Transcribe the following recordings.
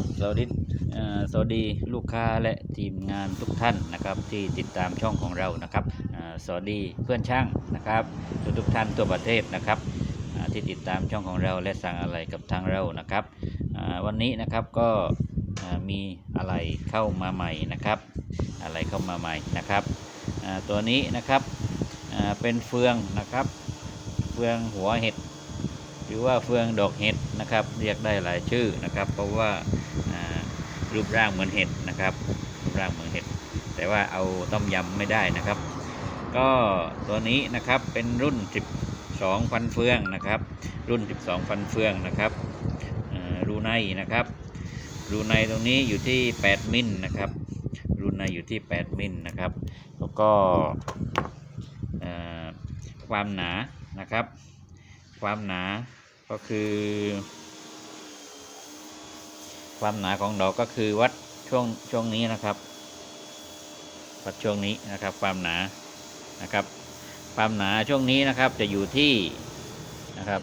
บสวัสดีสวัสดีลูกค้าและทีมงานทุกท่านนะครับ ที่ติดตามช่องของเรานะครับสวัสดีเพื่อนช่างนะครับ ทุกทุกท่านทั่วประเทศนะครับที่ติดตามช่องของเราและสั่งอะไรกับทางเรานะครับวันนี้นะครับก็มีอะไรเข้ามาใหม่นะครับ อะไรเข้ามาใหม่นะครับตัวนี้นะครับเป็นเฟืองนะครับ เฟืองหัวเห็ด หรือว่าเฟืองดอกเห็ดนะครับ เรียกได้หลายชื่อนะครับ เพราะว่ารูปร่างเหมือนเห็ดนะครับรูปร่างเหมือนเห็ด แต่ว่าเอาต้มยำไม่ได้นะครับ ก็ตัวนี้นะครับเป็นรุ่น 12 ฟันเฟืองนะครับ รุ่น 12 ฟันเฟืองนะครับรูในนะครับรูในตรงนี้อยู่ที่ 8 มิลนะครับรูในอยู่ที่ 8 มิลนะครับ แล้วก็ความหนานะครับ ความหนา ก็คือ ความหนาของดอกก็คือวัดช่วงช่วงนี้นะครับ วัดช่วงนี้นะครับ ความหนานะครับ ความหนาช่วงนี้นะครับจะอยู่ที่นะครับ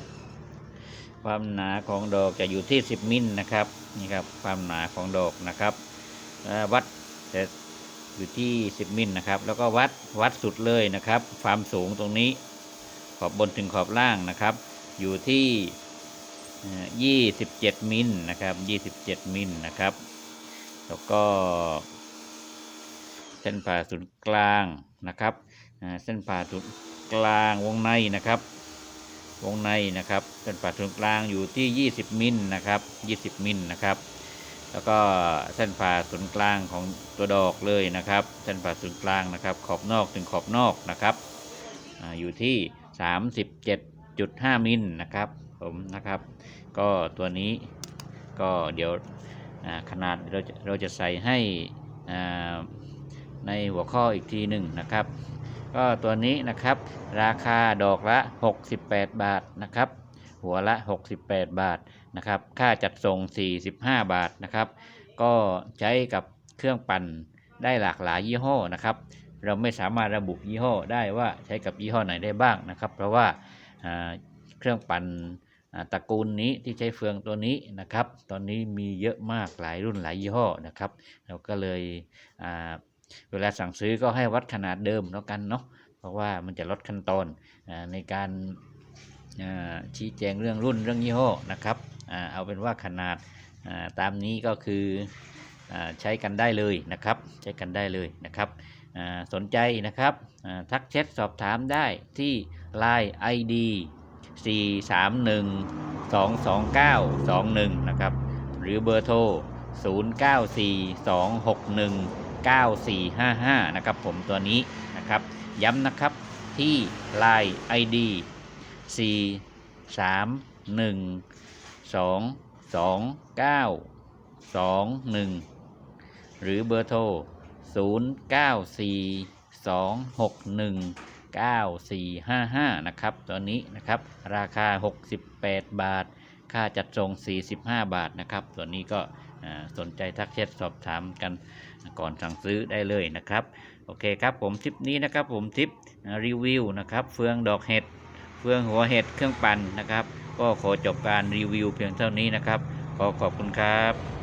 ความหนาของดอกจะอยู่ที่ 10 มิลนะครับนี่ครับความหนาของดอกนะครับวัดจะอยู่ที่ 10 มิลนะครับ แล้วก็วัดวัดสุดเลยนะครับ ความสูงตรงนี้ขอบบนถึงขอบล่างนะครับ อยู่ที่เอ่อ27 มิลนะครับ 27 มิลนะครับ แล้วก็ เส้นผ่าศูนย์กลางนะครับ เส้นผ่าศูนย์กลางวงในนะครับ วงในนะครับ เส้นผ่าศูนย์กลางอยู่ที่ 20 มิลนะครับ 20 มิลนะครับ แล้วก็เส้นผ่าศูนย์กลางของตัวดอกเลยนะครับ เส้นผ่าศูนย์กลางนะครับ ขอบนอกถึงขอบนอกนะครับ อยู่ที่ 37.5มิลนะครับผมนะครับ ก็ตัวนี้ก็เดี๋ยวขนาดเราจะเราจะใส่ให้ในหัวข้ออีกทีหนึ่งนะครับ ก็ตัวนี้นะครับราคาดอกละ 68 บาทนะครับ หัวละ 68 บาทนะครับ ค่าจัดส่ง 45 บาทนะครับ ก็ใช้กับเครื่องปั่นได้หลากหลายยี่ห้อนะครับ เราไม่สามารถระบุยี่ห้อได้ว่าใช้กับยี่ห้อไหนได้บ้างนะครับ เพราะว่า เครื่องปั่นตระกูลนี้ที่ใช้เฟืองตัวนี้นะครับ ตอนนี้มีเยอะมากหลายรุ่นหลายยี่ห้อนะครับ เราก็เลยเวลาสั่งซื้อก็ให้วัดขนาดเดิมแล้วกันเนาะเพราะว่ามันจะลดขั้นตอนอในการชี้แจงเรื่องรุ่นเรื่องยี่ห้อนะครับอเอาเป็นว่าขนาดาตามนี้ก็คืออใช้กันได้เลยนะครับ ใช้กันได้เลยนะครับ สนใจนะครับทักแชทสอบถามได้ที่ Line ID 431-22921 นะครับ หรือเบอร์โทร 0942619455 นะครับผมตัวนี้นะครับ ย้ำนะครับที่ Line ID 4 3 1 2 2 9 2 1 หรือเบอร์โทร 0 9 4 2 6 1 9 4 5 5 นะครับ ตัวนี้นะครับราคา 68 บาท ค่าจัดส่ง 45 บาทนะครับ ตัวนี้ก็สนใจทักแชทสอบถามกันก่อนสั่งซื้อได้เลยนะครับ โอเคครับผมทิปนี้นะครับผมทิปรีวิวนะครับ เฟืองดอกเห็ด เฟืองหัวเห็ดเครื่องปั่นนะครับ ก็ขอจบการรีวิวเพียงเท่านี้นะครับ ขอขอบคุณครับ